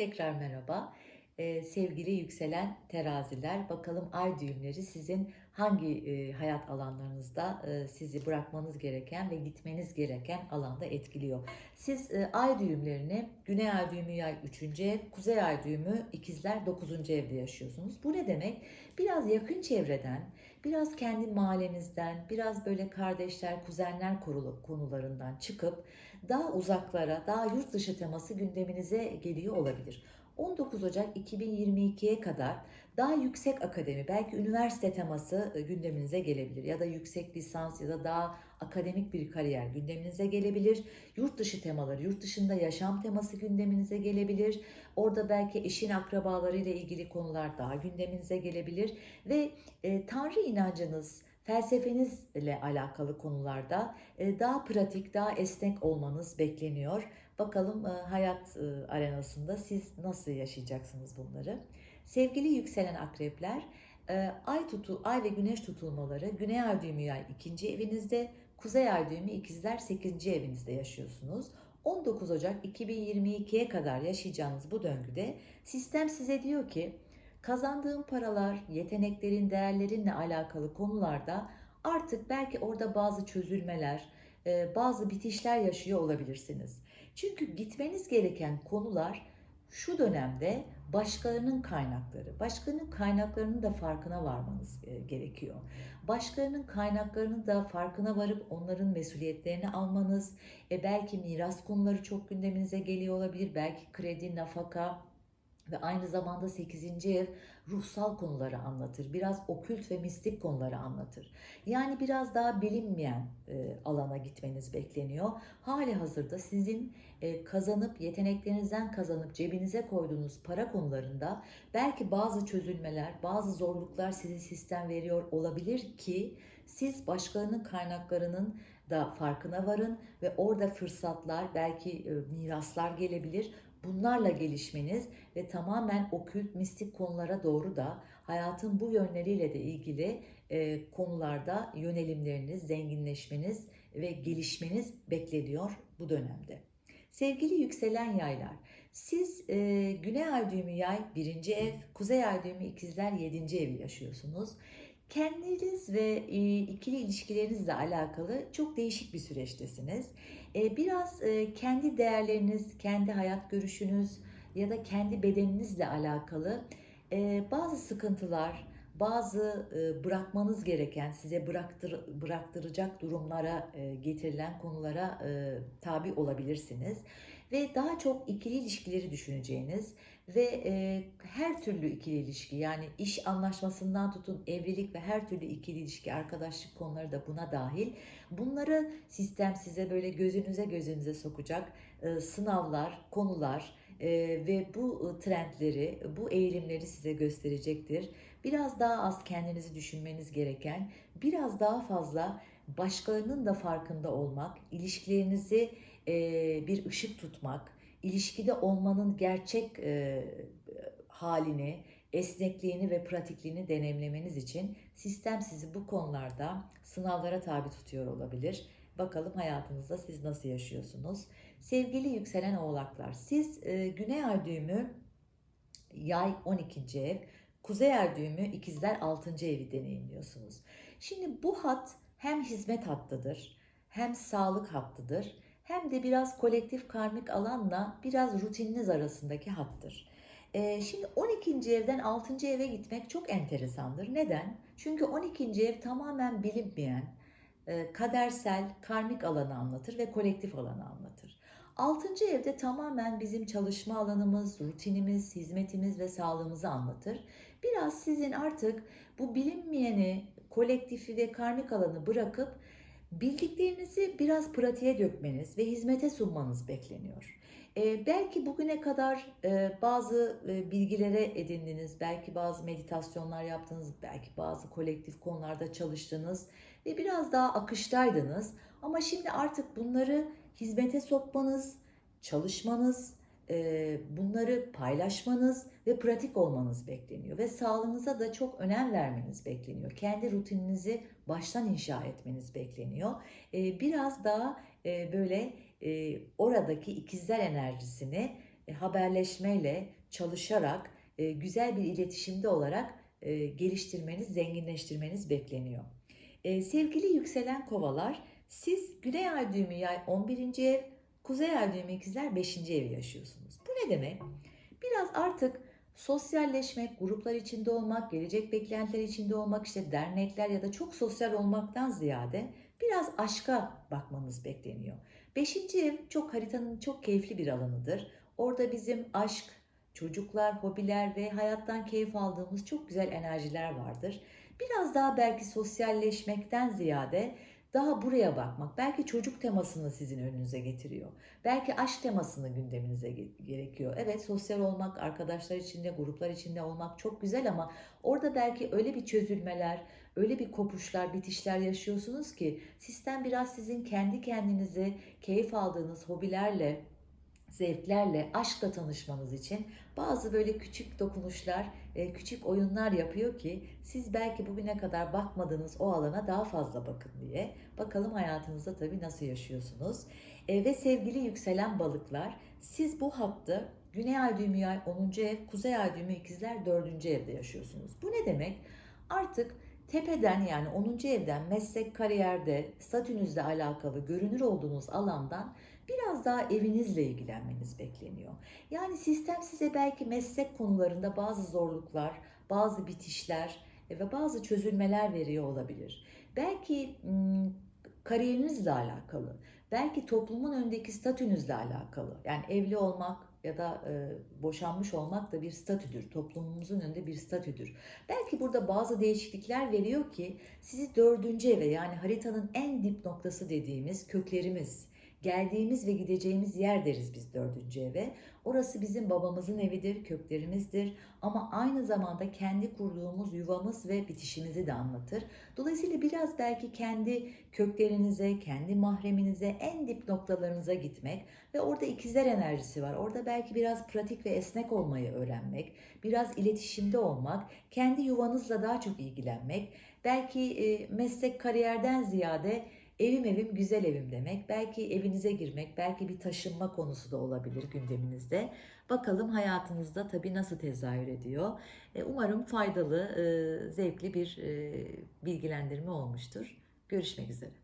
Tekrar merhaba. Ee, sevgili yükselen teraziler, bakalım ay düğümleri sizin hangi e, hayat alanlarınızda e, sizi bırakmanız gereken ve gitmeniz gereken alanda etkiliyor. Siz e, ay düğümlerini güney ay düğümü yay 3. ev, kuzey ay düğümü ikizler 9. evde yaşıyorsunuz. Bu ne demek? Biraz yakın çevreden, biraz kendi mahallenizden, biraz böyle kardeşler, kuzenler korulu- konularından çıkıp daha uzaklara, daha yurt dışı teması gündeminize geliyor olabilir. 19 Ocak 2022'ye kadar daha yüksek akademi, belki üniversite teması e, gündeminize gelebilir ya da yüksek lisans ya da daha akademik bir kariyer gündeminize gelebilir. Yurt dışı temaları, yurt dışında yaşam teması gündeminize gelebilir. Orada belki eşin akrabalarıyla ilgili konular daha gündeminize gelebilir ve e, Tanrı inancınız, felsefenizle alakalı konularda e, daha pratik, daha esnek olmanız bekleniyor. Bakalım e, hayat e, arenasında siz nasıl yaşayacaksınız bunları? Sevgili yükselen akrepler, ay tutu, ay ve güneş tutulmaları Güney Ay düğümü yay ikinci evinizde, Kuzey Ay düğümü ikizler 8. evinizde yaşıyorsunuz. 19 Ocak 2022'ye kadar yaşayacağınız bu döngüde sistem size diyor ki kazandığın paralar, yeteneklerin, değerlerinle alakalı konularda artık belki orada bazı çözülmeler, e, bazı bitişler yaşıyor olabilirsiniz. Çünkü gitmeniz gereken konular şu dönemde başkalarının kaynakları. Başkalarının kaynaklarının da farkına varmanız e, gerekiyor. Başkalarının kaynaklarının da farkına varıp onların mesuliyetlerini almanız, e, belki miras konuları çok gündeminize geliyor olabilir. Belki kredi, nafaka, ve aynı zamanda 8. ev ruhsal konuları anlatır. Biraz okült ve mistik konuları anlatır. Yani biraz daha bilinmeyen e, alana gitmeniz bekleniyor. Hali hazırda sizin e, kazanıp yeteneklerinizden kazanıp cebinize koyduğunuz para konularında belki bazı çözülmeler, bazı zorluklar size sistem veriyor olabilir ki siz başkalarının kaynaklarının da farkına varın ve orada fırsatlar, belki e, miraslar gelebilir. Bunlarla gelişmeniz ve tamamen okült, mistik konulara doğru da hayatın bu yönleriyle de ilgili e, konularda yönelimleriniz, zenginleşmeniz ve gelişmeniz bekleniyor bu dönemde. Sevgili yükselen yaylar, siz e, Güney Ay düğümü yay 1. ev, Kuzey Ay düğümü ikizler 7. evi yaşıyorsunuz. Kendiniz ve e, ikili ilişkilerinizle alakalı çok değişik bir süreçtesiniz. E, biraz e, kendi değerleriniz, kendi hayat görüşünüz ya da kendi bedeninizle alakalı bazı sıkıntılar, bazı bırakmanız gereken, size bıraktır, bıraktıracak durumlara getirilen konulara tabi olabilirsiniz. Ve daha çok ikili ilişkileri düşüneceğiniz ve e, her türlü ikili ilişki yani iş anlaşmasından tutun evlilik ve her türlü ikili ilişki, arkadaşlık konuları da buna dahil. Bunları sistem size böyle gözünüze gözünüze sokacak e, sınavlar, konular e, ve bu trendleri, bu eğilimleri size gösterecektir. Biraz daha az kendinizi düşünmeniz gereken, biraz daha fazla başkalarının da farkında olmak, ilişkilerinizi e, bir ışık tutmak, ilişkide olmanın gerçek e, halini, esnekliğini ve pratikliğini deneyimlemeniz için sistem sizi bu konularda sınavlara tabi tutuyor olabilir. Bakalım hayatınızda siz nasıl yaşıyorsunuz? Sevgili yükselen oğlaklar, siz e, Güney Ay düğümü yay 12. ev, Kuzey Ay düğümü ikizler 6. evi deneyimliyorsunuz. Şimdi bu hat hem hizmet hattıdır, hem sağlık hattıdır, hem de biraz kolektif karmik alanla biraz rutininiz arasındaki hattır. Ee, şimdi 12. evden 6. eve gitmek çok enteresandır. Neden? Çünkü 12. ev tamamen bilinmeyen, e, kadersel, karmik alanı anlatır ve kolektif alanı anlatır. 6. evde tamamen bizim çalışma alanımız, rutinimiz, hizmetimiz ve sağlığımızı anlatır. Biraz sizin artık bu bilinmeyeni, kolektifi ve karmik alanı bırakıp bildiklerinizi biraz pratiğe dökmeniz ve hizmete sunmanız bekleniyor. Ee, belki bugüne kadar e, bazı e, bilgilere edindiniz, belki bazı meditasyonlar yaptınız, belki bazı kolektif konularda çalıştınız ve biraz daha akıştaydınız. Ama şimdi artık bunları hizmete sokmanız, çalışmanız, e, bunları paylaşmanız ve pratik olmanız bekleniyor. Ve sağlığınıza da çok önem vermeniz bekleniyor. Kendi rutininizi baştan inşa etmeniz bekleniyor. Biraz daha böyle oradaki ikizler enerjisini haberleşmeyle, çalışarak, güzel bir iletişimde olarak geliştirmeniz, zenginleştirmeniz bekleniyor. Sevgili yükselen kovalar, siz Güney Ay düğümü yay 11. ev, Kuzey Ay düğümü ikizler 5. evi yaşıyorsunuz. Bu ne demek? Biraz artık sosyalleşmek, gruplar içinde olmak, gelecek beklentiler içinde olmak, işte dernekler ya da çok sosyal olmaktan ziyade biraz aşka bakmanız bekleniyor. Beşinci ev çok haritanın çok keyifli bir alanıdır. Orada bizim aşk, çocuklar, hobiler ve hayattan keyif aldığımız çok güzel enerjiler vardır. Biraz daha belki sosyalleşmekten ziyade daha buraya bakmak, belki çocuk temasını sizin önünüze getiriyor. Belki aşk temasını gündeminize ge- gerekiyor. Evet sosyal olmak, arkadaşlar içinde, gruplar içinde olmak çok güzel ama orada belki öyle bir çözülmeler, öyle bir kopuşlar, bitişler yaşıyorsunuz ki sistem biraz sizin kendi kendinizi keyif aldığınız hobilerle, zevklerle, aşkla tanışmanız için bazı böyle küçük dokunuşlar, e, küçük oyunlar yapıyor ki siz belki bugüne kadar bakmadığınız o alana daha fazla bakın diye. Bakalım hayatınızda tabii nasıl yaşıyorsunuz. E, ve sevgili yükselen balıklar, siz bu hattı Güney Ay düğümü yay 10. ev, Kuzey Ay düğümü ikizler 4. evde yaşıyorsunuz. Bu ne demek? Artık tepeden yani 10. evden meslek, kariyerde, statünüzle alakalı görünür olduğunuz alandan biraz daha evinizle ilgilenmeniz bekleniyor. Yani sistem size belki meslek konularında bazı zorluklar, bazı bitişler e, ve bazı çözülmeler veriyor olabilir. Belki kariyerinizle alakalı, belki toplumun önündeki statünüzle alakalı. Yani evli olmak ya da e, boşanmış olmak da bir statüdür. Toplumumuzun önünde bir statüdür. Belki burada bazı değişiklikler veriyor ki sizi dördüncü eve yani haritanın en dip noktası dediğimiz köklerimiz, geldiğimiz ve gideceğimiz yer deriz biz dördüncü eve. Orası bizim babamızın evidir, köklerimizdir ama aynı zamanda kendi kurduğumuz yuvamız ve bitişimizi de anlatır. Dolayısıyla biraz belki kendi köklerinize, kendi mahreminize, en dip noktalarınıza gitmek ve orada ikizler enerjisi var. Orada belki biraz pratik ve esnek olmayı öğrenmek, biraz iletişimde olmak, kendi yuvanızla daha çok ilgilenmek, belki e, meslek kariyerden ziyade Evim evim güzel evim demek. Belki evinize girmek, belki bir taşınma konusu da olabilir gündeminizde. Bakalım hayatınızda tabii nasıl tezahür ediyor. E, Umarım faydalı, e, zevkli bir e, bilgilendirme olmuştur. Görüşmek üzere.